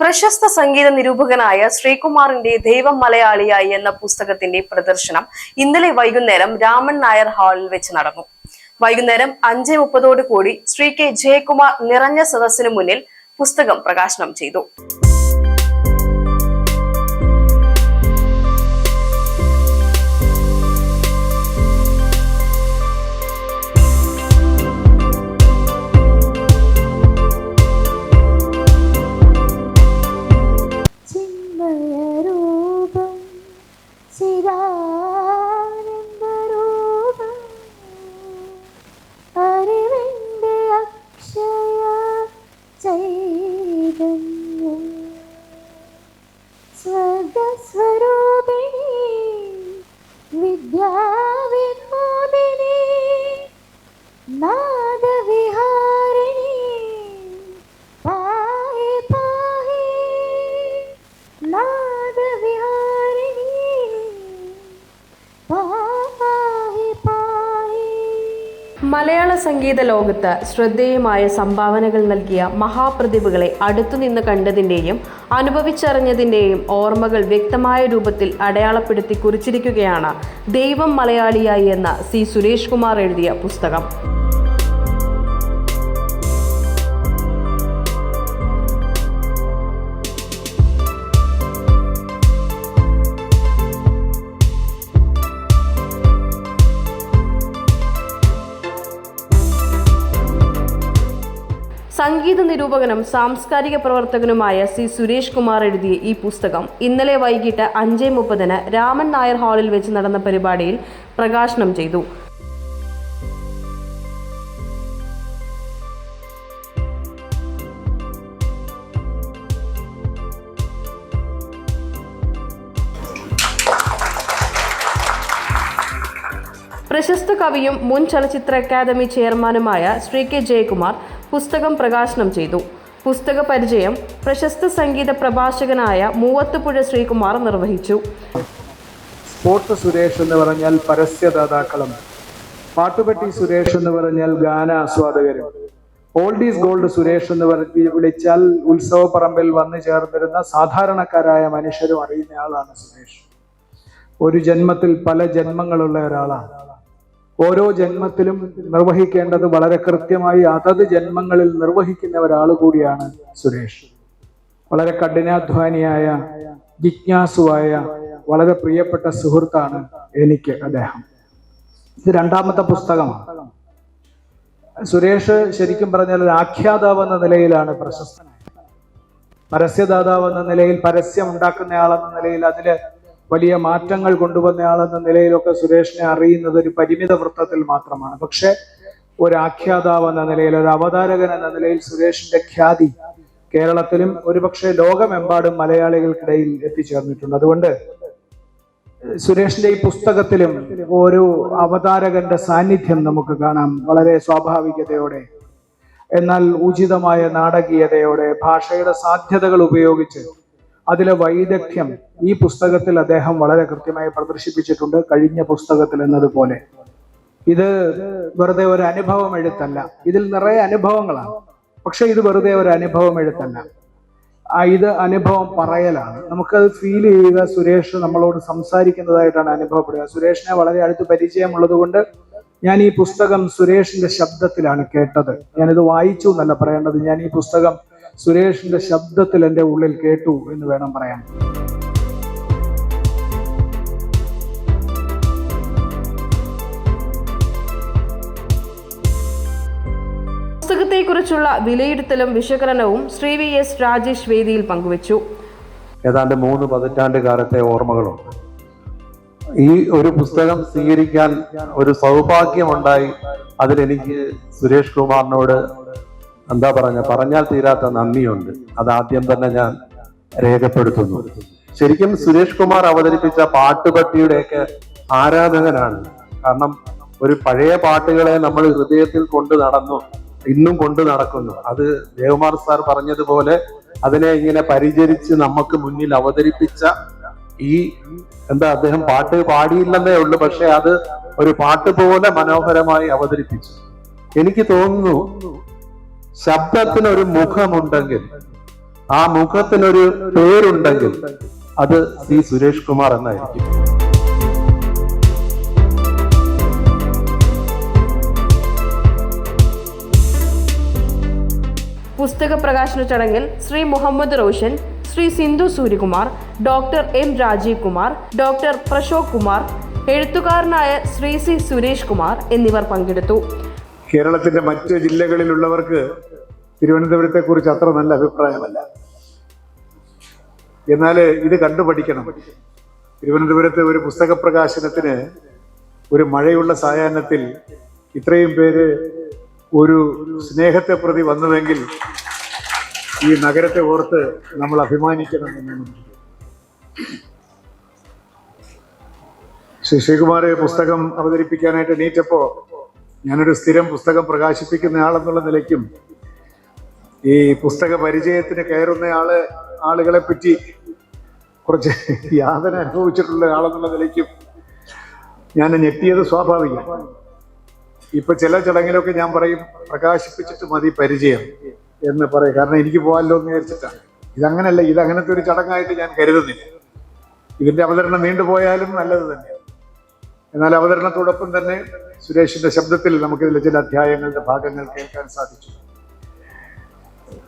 പ്രശസ്ത സംഗീത നിരൂപകനായ ശ്രീകുമാറിന്റെ ദൈവം മലയാളിയായി എന്ന പുസ്തകത്തിന്റെ പ്രദർശനം ഇന്നലെ വൈകുന്നേരം രാമൻ നായർ ഹാളിൽ വെച്ച് നടന്നു. വൈകുന്നേരം അഞ്ച് മുപ്പതോടു കൂടി ശ്രീ കെ ജയകുമാർ നിറഞ്ഞ സദസ്സിനു മുന്നിൽ പുസ്തകം പ്രകാശനം ചെയ്തു. മലയാള സംഗീത ലോകത്ത് ശ്രദ്ധേയമായ സംഭാവനകൾ നൽകിയ മഹാപ്രതിഭകളെ അടുത്തുനിന്ന് കണ്ടതിന്റെയും അനുഭവിച്ചറിഞ്ഞതിന്റെയും ഓർമ്മകൾ വ്യക്തമായ രൂപത്തിൽ അടയാളപ്പെടുത്തി കുറിച്ചിരിക്കുകയാണ് ദൈവം മലയാളിയായി എന്ന സി സുരേഷ് കുമാർ എഴുതിയ പുസ്തകം. സംഗീത നിരൂപകനും സാംസ്കാരിക പ്രവർത്തകനുമായ സി സുരേഷ് കുമാർ എഴുതിയ ഈ പുസ്തകം ഇന്നലെ വൈകിട്ട് അഞ്ച് മുപ്പതിന് രാമൻ നായർ ഹാളിൽ വെച്ച് നടന്ന പരിപാടിയിൽ പ്രകാശനം ചെയ്തു. പ്രശസ്ത കവിയും മുൻ ചലച്ചിത്ര അക്കാദമി ചെയർമാനുമായ ശ്രീ കെ ജയകുമാർ പുസ്തകം പ്രകാശനം ചെയ്തു. പുസ്തക പരിചയം പ്രശസ്ത സംഗീത പ്രഭാഷകനായ മൂവത്തുപുഴ ശ്രീകുമാർ നിർവഹിച്ചു. സ്പോർട്സ് സുരേഷ് എന്ന് പറഞ്ഞാൽ പരസ്യദാതാക്കളും പാട്ടുപെട്ടി സുരേഷ് എന്ന് പറഞ്ഞാൽ ഗാന ആസ്വാദകരും. ഓൾഡ് ഈസ് ഗോൾഡ് സുരേഷ് എന്ന് പറഞ്ഞ് വിളിച്ചാൽ ഉത്സവപ്പറമ്പിൽ വന്നു ചേർന്നിരുന്ന സാധാരണക്കാരായ മനുഷ്യരും അറിയുന്ന ആളാണ് സുരേഷ്. ഒരു ജന്മത്തിൽ പല ജന്മങ്ങളുള്ള ഒരാളാണ്. ഓരോ ജന്മത്തിലും നിർവഹിക്കേണ്ടത് വളരെ കൃത്യമായി അതത് ജന്മങ്ങളിൽ നിർവഹിക്കുന്ന ഒരാൾ കൂടിയാണ് സുരേഷ്. വളരെ കഠിനാധ്വാനിയായ ജിജ്ഞാസുവായ വളരെ പ്രിയപ്പെട്ട സുഹൃത്താണ് എനിക്ക് അദ്ദേഹം. ഇത് രണ്ടാമത്തെ പുസ്തകമാണ്. സുരേഷ് ശരിക്കും പറഞ്ഞാൽ ഒരു ആഖ്യാതാവ് എന്ന നിലയിലാണ് പ്രശസ്തനായത്. പരസ്യദാതാവ് എന്ന നിലയിൽ പരസ്യം ഉണ്ടാക്കുന്നയാളെന്ന നിലയിൽ അതിൽ വലിയ മാറ്റങ്ങൾ കൊണ്ടുവന്നയാളെന്ന നിലയിലൊക്കെ സുരേഷിനെ അറിയുന്നത് ഒരു പരിമിത വൃത്തത്തിൽ മാത്രമാണ്. പക്ഷെ ഒരു ആഖ്യാതാവ് എന്ന നിലയിൽ ഒരു അവതാരകൻ എന്ന നിലയിൽ സുരേഷിന്റെ ഖ്യാതി കേരളത്തിലും ഒരുപക്ഷെ ലോകമെമ്പാടും മലയാളികൾക്കിടയിൽ എത്തിച്ചേർന്നിട്ടുണ്ട്. അതുകൊണ്ട് സുരേഷിന്റെ ഈ പുസ്തകത്തിലും ഒരു അവതാരകന്റെ സാന്നിധ്യം നമുക്ക് കാണാം വളരെ സ്വാഭാവികതയോടെ. എന്നാൽ ഉചിതമായ നാടകീയതയോടെ ഭാഷയുടെ സാധ്യതകൾ ഉപയോഗിച്ച് അതിലെ വൈദഗ്ധ്യം ഈ പുസ്തകത്തിൽ അദ്ദേഹം വളരെ കൃത്യമായി പ്രദർശിപ്പിച്ചിട്ടുണ്ട്. കഴിഞ്ഞ പുസ്തകത്തിൽ എന്നതുപോലെ. ഇത് വെറുതെ ഒരു അനുഭവം എഴുത്തല്ല. ഇതിൽ നിറയെ അനുഭവങ്ങളാണ്. പക്ഷെ ഇത് വെറുതെ ഒരു അനുഭവം എഴുത്തല്ല. ഇത് അനുഭവം പറയലാണ്. നമുക്കത് ഫീൽ ചെയ്യുക സുരേഷ് നമ്മളോട് സംസാരിക്കുന്നതായിട്ടാണ് അനുഭവപ്പെടുക. സുരേഷിനെ വളരെ അടുത്ത് പരിചയമുള്ളത് കൊണ്ട് ഞാൻ ഈ പുസ്തകം സുരേഷിന്റെ ശബ്ദത്തിലാണ് കേട്ടത്. ഞാനിത് വായിച്ചു എന്നല്ല പറയേണ്ടത്. ഞാൻ ഈ പുസ്തകം സുരേഷിന്റെ ശബ്ദത്തിൽ എന്റെ ഉള്ളിൽ കേട്ടു എന്ന് വേണം പറയാൻ. പുസ്തകത്തെക്കുറിച്ചുള്ള വിലയിരുത്തലും വിശകലനവും ശ്രീ വി എസ് രാജേഷ് വേദിയിൽ പങ്കുവച്ചു. ഏതാണ്ട് മൂന്ന് പതിറ്റാണ്ട് കാലത്തെ ഓർമ്മകളുണ്ട്. ഈ ഒരു പുസ്തകം സ്വീകരിക്കാൻ ഒരു സൗഭാഗ്യമുണ്ടായി. അതിലെനിക്ക് സുരേഷ് കുമാറിനോട് എന്താ പറഞ്ഞ? പറഞ്ഞാൽ തീരാത്ത നന്ദിയുണ്ട്. അത് ആദ്യം തന്നെ ഞാൻ രേഖപ്പെടുത്തുന്നു. ശരിക്കും സുരേഷ് കുമാർ അവതരിപ്പിച്ച പാട്ടുപട്ടിയുടെയൊക്കെ ആരാധകനാണ്. കാരണം ഒരു പഴയ പാട്ടുകളെ നമ്മൾ ഹൃദയത്തിൽ കൊണ്ടു നടന്നു ഇന്നും കൊണ്ടു നടക്കുന്നു. അത് ദേവമാർ സാർ പറഞ്ഞതുപോലെ അതിനെ ഇങ്ങനെ പരിചരിച്ച് നമുക്ക് മുന്നിൽ അവതരിപ്പിച്ച ഈ എന്താ അദ്ദേഹം പാട്ട് പാടിയില്ലെന്നേ ഉള്ളൂ പക്ഷെ അത് ഒരു പാട്ട് പോലെ മനോഹരമായി അവതരിപ്പിച്ചു. എനിക്ക് തോന്നുന്നു ശബ്ദത്തിന് ഒരു മുഖമുണ്ടെങ്കിൽ ആ മുഖത്തിനൊരു പേരുണ്ടെങ്കിൽ അത് സി സുരേഷ് കുമാർ എന്നായിരിക്കും. പുസ്തക പ്രകാശന ചടങ്ങിൽ Shri Muhammad Roshan Shri Sindhu Suryakumar doctor M Rajeev Kumar doctor Prashok Kumar എഴുത്തുകാരനായ ശ്രീ സി സുരേഷ് കുമാർ എന്നിവർ പങ്കെടുത്തു. കേരളത്തിന്റെ മറ്റ് ജില്ലകളിലുള്ളവർക്ക് തിരുവനന്തപുരത്തെ കുറിച്ച് അത്ര നല്ല അഭിപ്രായമല്ല. എന്നാൽ ഇത് കണ്ടുപഠിക്കണം. തിരുവനന്തപുരത്തെ ഒരു പുസ്തക പ്രകാശനത്തിന് ഒരു മഴയുള്ള സായാഹ്നത്തിൽ ഇത്രയും പേര് ഒരു സ്നേഹത്തെ പ്രതി വന്നുവെങ്കിൽ ഈ നഗരത്തെ ഓർത്ത് നമ്മൾ അഭിമാനിക്കണം എന്നാണ്. ശ്രീ ശ്രീകുമാർ പുസ്തകം അവതരിപ്പിക്കാനായിട്ട് എണീറ്റപ്പോ ഞാനൊരു സ്ഥിരം പുസ്തകം പ്രകാശിപ്പിക്കുന്ന ആളെന്നുള്ള നിലയ്ക്കും ഈ പുസ്തക പരിചയത്തിന് കയറുന്ന ആൾ ആളുകളെ പറ്റി കുറച്ച് യാതന അനുഭവിച്ചിട്ടുള്ള ആളെന്നുള്ള നിലയ്ക്കും ഞാൻ ഞെട്ടിയത് സ്വാഭാവികം. ഇപ്പൊ ചില ചടങ്ങിലൊക്കെ ഞാൻ പറയും പ്രകാശിപ്പിച്ചിട്ട് മതി പരിചയം എന്ന് പറയും. കാരണം എനിക്ക് പോകാമല്ലോ എന്ന് വിചാരിച്ചിട്ടാണ് ഇതങ്ങനല്ല ഇതങ്ങനത്തെ ഒരു ചടങ്ങായിട്ട് ഞാൻ കരുതുന്നില്ല. ഇതിന്റെ അവതരണം നീണ്ടുപോയാലും നല്ലത് തന്നെയാണ് എന്നാൽ അവതരണത്തോടൊപ്പം തന്നെ സുരേഷിന്റെ ശബ്ദത്തിൽ നമുക്കിതിലെ ചില അധ്യായങ്ങളുടെ ഭാഗങ്ങൾ കേൾക്കാൻ സാധിച്ചു.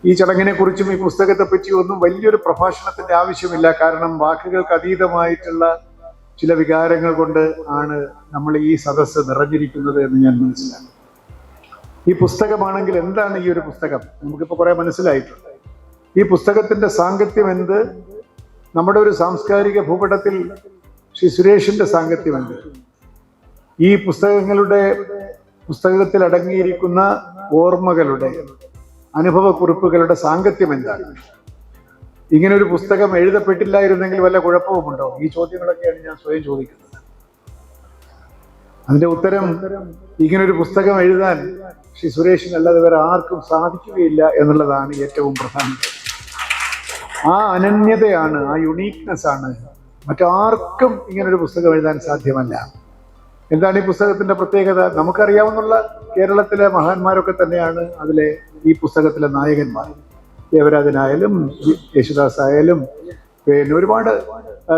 ഈ ചടങ്ങിനെ കുറിച്ചും ഈ പുസ്തകത്തെ പറ്റിയും ഒന്നും വലിയൊരു പ്രഭാഷണത്തിന്റെ ആവശ്യമില്ല. കാരണം വാക്കുകൾക്ക് അതീതമായിട്ടുള്ള ചില വികാരങ്ങൾ കൊണ്ട് ആണ് നമ്മൾ ഈ സദസ്സ് നിറഞ്ഞിരിക്കുന്നത് എന്ന് ഞാൻ മനസ്സിലാക്കി ഈ പുസ്തകമാണെങ്കിൽ എന്താണ് ഈ ഒരു പുസ്തകം? നമുക്കിപ്പോൾ കുറെ മനസ്സിലായിട്ടുണ്ട്. ഈ പുസ്തകത്തിന്റെ സാങ്കത്യം എന്ത്? നമ്മുടെ ഒരു സാംസ്കാരിക ഭൂപടത്തിൽ ശ്രീ സുരേഷിന്റെ സാങ്കത്യം എന്ത്? ഈ പുസ്തകങ്ങളുടെ പുസ്തകത്തിൽ അടങ്ങിയിരിക്കുന്ന ഓർമ്മകളുടെ അനുഭവക്കുറിപ്പുകളുടെ സാങ്കത്യം എന്താണ്? ഇങ്ങനെ ഒരു പുസ്തകം എഴുതപ്പെട്ടില്ലായിരുന്നെങ്കിൽ വല്ല കുഴപ്പവുമുണ്ടോ? ഈ ചോദ്യങ്ങളൊക്കെയാണ് ഞാൻ സ്വയം ചോദിക്കുന്നത്. അതിന്റെ ഉത്തരം ഇങ്ങനൊരു പുസ്തകം എഴുതാൻ ശ്രീ സുരേഷിന് അല്ലാതെ വേറെ ആർക്കും സാധിക്കുകയില്ല എന്നുള്ളതാണ് ഏറ്റവും പ്രധാനം. ആ അനന്യതയാണ് ആ യുണീക്നെസ് ആണ്. മറ്റാർക്കും ഇങ്ങനൊരു പുസ്തകം എഴുതാൻ സാധ്യമല്ല. എന്താണ് ഈ പുസ്തകത്തിന്റെ പ്രത്യേകത? നമുക്കറിയാവുന്ന കേരളത്തിലെ മഹാന്മാരൊക്കെ തന്നെയാണ് അതിലെ ഈ പുസ്തകത്തിലെ നായകന്മാർ. ദേവരാജനായാലും യേശുദാസ് ആയാലും പിന്നെ ഒരുപാട്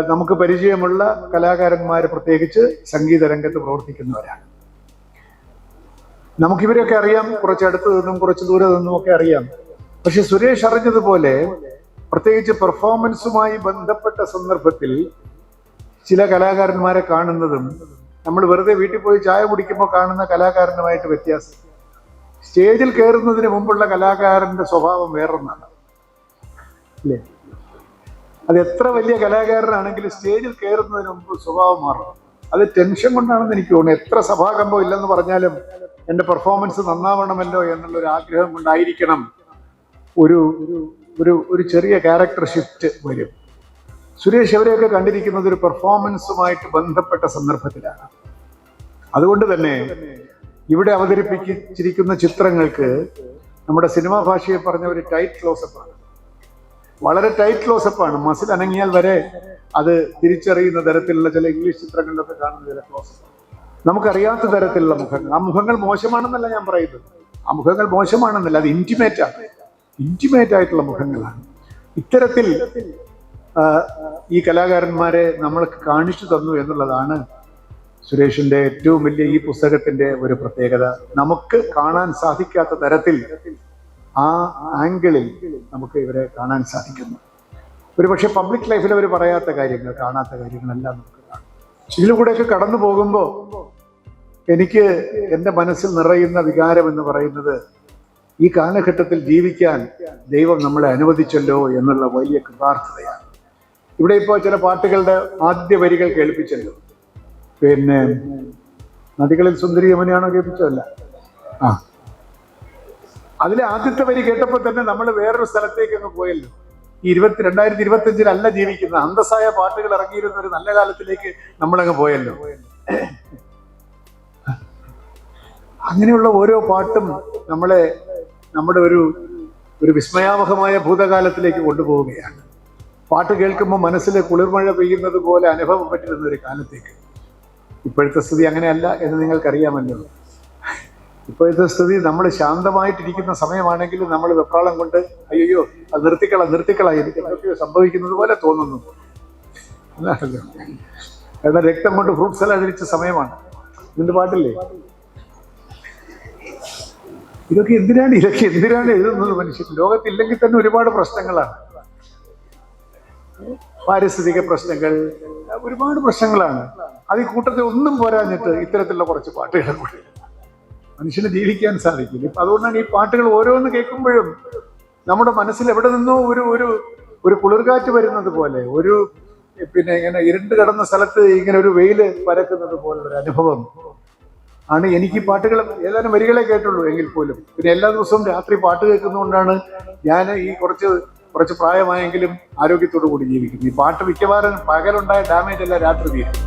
നമുക്ക് പരിചയമുള്ള കലാകാരന്മാർ പ്രത്യേകിച്ച് സംഗീത രംഗത്ത് പ്രവർത്തിക്കുന്നവരാണ്. നമുക്കിവരെയൊക്കെ അറിയാം. കുറച്ച് അടുത്ത് നിന്നും കുറച്ച് ദൂരെ നിന്നും ഒക്കെ അറിയാം. പക്ഷെ സുരേഷ് അറിഞ്ഞതുപോലെ പ്രത്യേകിച്ച് പെർഫോമൻസുമായി ബന്ധപ്പെട്ട സന്ദർഭത്തിൽ ചില കലാകാരന്മാരെ കാണുന്നതും നമ്മൾ വെറുതെ വീട്ടിൽ പോയി ചായ കുടിക്കുമ്പോൾ കാണുന്ന കലാകാരനുമായിട്ട് വ്യത്യാസം. സ്റ്റേജിൽ കയറുന്നതിന് മുമ്പുള്ള കലാകാരന്റെ സ്വഭാവം വേറൊന്നാണ്. അല്ലേ? അത് എത്ര വലിയ കലാകാരനാണെങ്കിലും സ്റ്റേജിൽ കയറുന്നതിന് മുമ്പ് സ്വഭാവം മാറും അത് ടെൻഷൻ കൊണ്ടാണെന്ന് എനിക്ക് തോന്നുന്നു. എത്ര സഭാകമ്പം ഇല്ലെന്ന് പറഞ്ഞാലും എന്റെ പെർഫോമൻസ് നന്നാവണമല്ലോ എന്നുള്ള ഒരു ആഗ്രഹം കൊണ്ടായിരിക്കണം ഒരു ഒരു ഒരു ചെറിയ ക്യാരക്ടർ ഷിഫ്റ്റ് വരും. സുരേഷ് അവരെയൊക്കെ കണ്ടിരിക്കുന്നത് ഒരു പെർഫോമൻസുമായിട്ട് ബന്ധപ്പെട്ട സന്ദർഭത്തിലാണ്. അതുകൊണ്ട് തന്നെ ഇവിടെ അവതരിപ്പിച്ചിരിക്കുന്ന ചിത്രങ്ങൾക്ക് നമ്മുടെ സിനിമാ ഭാഷയെ പറഞ്ഞ ഒരു ടൈറ്റ് ക്ലോസപ്പ് ആണ്. വളരെ ടൈറ്റ് ക്ലോസപ്പ് ആണ്. മസിൽ അനങ്ങിയാൽ വരെ അത് തിരിച്ചറിയുന്ന തരത്തിലുള്ള ചില ഇംഗ്ലീഷ് ചിത്രങ്ങളിലൊക്കെ കാണുന്ന ചില ക്ലോസപ്പ് നമുക്കറിയാത്ത തരത്തിലുള്ള മുഖങ്ങൾ. ആ മുഖങ്ങൾ മോശമാണെന്നല്ല ഞാൻ പറയുന്നത്. ആ മുഖങ്ങൾ മോശമാണെന്നല്ല അത് ഇന്റിമേറ്റ് ആണ്. ഇന്റിമേറ്റ് ആയിട്ടുള്ള മുഖങ്ങളാണ്. ഇത്തരത്തിൽ ഈ കലാകാരന്മാരെ നമ്മൾ കാണിച്ചു തന്നു എന്നുള്ളതാണ് സുരേഷിന്റെ ഏറ്റവും വലിയ ഈ പുസ്തകത്തിന്റെ ഒരു പ്രത്യേകത. നമുക്ക് കാണാൻ സാധിക്കാത്ത തരത്തിൽ ആ ആംഗിളിൽ നമുക്ക് ഇവരെ കാണാൻ സാധിക്കുന്നു. ഒരുപക്ഷെ പബ്ലിക് ലൈഫിൽ അവർ പറയാത്ത കാര്യങ്ങൾ കാണാത്ത കാര്യങ്ങളെല്ലാം നമുക്ക് കാണാം. ഇതിലൂടെയൊക്കെ കടന്നു പോകുമ്പോൾ എനിക്ക് എന്റെ മനസ്സിൽ നിറയുന്ന വികാരം എന്ന് പറയുന്നത് ഈ കാലഘട്ടത്തിൽ ജീവിക്കാൻ ദൈവം നമ്മളെ അനുവദിച്ചല്ലോ എന്നുള്ള വലിയ കൃതാർത്ഥതയാണ് ഇവിടെ ഇപ്പോ ചില പാട്ടുകളുടെ ആദ്യ വരികൾ കേൾപ്പിച്ചല്ലോ പിന്നെ നദികളിൽ സുന്ദരി യമുനയാണോ കേൾപ്പിച്ചതല്ല? ആ. അതിലെ ആദ്യത്തെ വരി കേട്ടപ്പോൾ തന്നെ നമ്മൾ വേറൊരു സ്ഥലത്തേക്ക് അങ്ങ് പോയല്ലോ. ഈ ഇരുപത്തി രണ്ടായിരത്തി ഇരുപത്തി അഞ്ചിലല്ല ജീവിക്കുന്ന അന്തസ്സായ പാട്ടുകൾ ഇറങ്ങിയിരുന്ന ഒരു നല്ല കാലത്തിലേക്ക് നമ്മളങ്ങ് പോയല്ലോ. അങ്ങനെയുള്ള ഓരോ പാട്ടും നമ്മളെ നമ്മുടെ ഒരു ഒരു വിസ്മയാവഹമായ ഭൂതകാലത്തിലേക്ക് കൊണ്ടുപോവുകയാണ്. പാട്ട് കേൾക്കുമ്പോൾ മനസ്സിൽ കുളിർമഴ പെയ്യുന്നത് പോലെ അനുഭവം പറ്റുന്ന ഒരു കാലത്തേക്ക്. ഇപ്പോഴത്തെ സ്ഥിതി അങ്ങനെയല്ല എന്ന് നിങ്ങൾക്കറിയാമല്ലോ. ഇപ്പോഴത്തെ സ്ഥിതി നമ്മൾ ശാന്തമായിട്ടിരിക്കുന്ന സമയമാണെങ്കിൽ നമ്മൾ വെപ്രാളം കൊണ്ട് അയ്യോ അത് നിർത്തിക്കള നിർത്തിക്കള സംഭവിക്കുന്നത് പോലെ തോന്നുന്നു. കാരണം രക്തം കൊണ്ട് ഫ്രൂട്ട്സ് എല്ലാം അതിരിച്ച സമയമാണ്. ഇതിന്റെ പാട്ടില്ലേ? ഇതൊക്കെ എന്തിനാണ് ഇതൊക്കെ എന്തിനാണ് എഴുതുന്നത് മനുഷ്യൻ? ലോകത്തില്ലെങ്കിൽ തന്നെ ഒരുപാട് പ്രശ്നങ്ങളാണ്. പാരിസ്ഥിതിക പ്രശ്നങ്ങൾ ഒരുപാട് പ്രശ്നങ്ങളാണ്. അത് ഈ കൂട്ടത്തിൽ ഒന്നും പോരാഞ്ഞിട്ട് ഇത്തരത്തിലുള്ള കുറച്ച് പാട്ടുകൾ കൂടി. മനുഷ്യന് ജീവിക്കാൻ സാധിക്കില്ല. ഇപ്പം അതുകൊണ്ടാണ് ഈ പാട്ടുകൾ ഓരോന്ന് കേൾക്കുമ്പോഴും നമ്മുടെ മനസ്സിൽ എവിടെ നിന്നോ ഒരു ഒരു ഒരു കുളിർകാറ്റ് വരുന്നത് പോലെ ഒരു പിന്നെ ഇങ്ങനെ ഇരുണ്ട് കിടന്ന സ്ഥലത്ത് ഇങ്ങനെ ഒരു വെയിൽ പരക്കുന്നത് പോലുള്ള ഒരു അനുഭവം ആണ് എനിക്ക് പാട്ടുകൾ ഏതാനും വരികളെ കേട്ടുള്ളൂ എങ്കിൽ പോലും. പിന്നെ എല്ലാ ദിവസവും രാത്രി പാട്ട് കേൾക്കുന്നതുകൊണ്ടാണ് ഞാൻ ഈ കുറച്ച് കുറച്ച് പ്രായമായെങ്കിലും ആരോഗ്യത്തോടു കൂടി ജീവിക്കുന്നു. ഈ പാട്ട് മിക്കവാറും പകലുണ്ടായ ഡാമേജ് അല്ല രാത്രി തീരും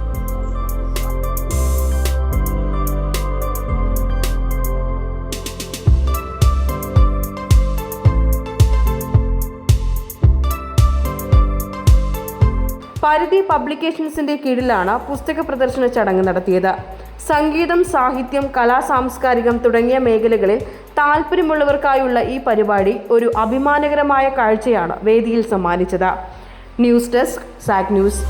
പരിധി പബ്ലിക്കേഷൻസിന്റെ കീഴിലാണ് പുസ്തക പ്രദർശന ചടങ്ങ് നടത്തിയത്. സംഗീതം സാഹിത്യം കലാ സാംസ്കാരികം തുടങ്ങിയ മേഖലകളിൽ താല്പര്യമുള്ളവർക്കായുള്ള ഈ പരിപാടി ഒരു അഭിമാനകരമായ കാഴ്ചയാണ് വേദിയിൽ സമ്മാനിച്ചത്. News desk Sak news.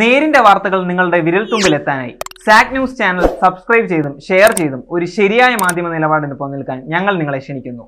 നേരിന്റെ വാർത്തകൾ നിങ്ങളുടെ വിരൽത്തുമ്പിലെത്താനായി. സാക് ന്യൂസ് ചാനൽ സബ്സ്ക്രൈബ് ചെയ്തും ഷെയർ ചെയ്തും ഒരു ശരിയായ മാധ്യമ നിലപാടിന് നിൽക്കാൻ ഞങ്ങൾ നിങ്ങളെ ക്ഷണിക്കുന്നു.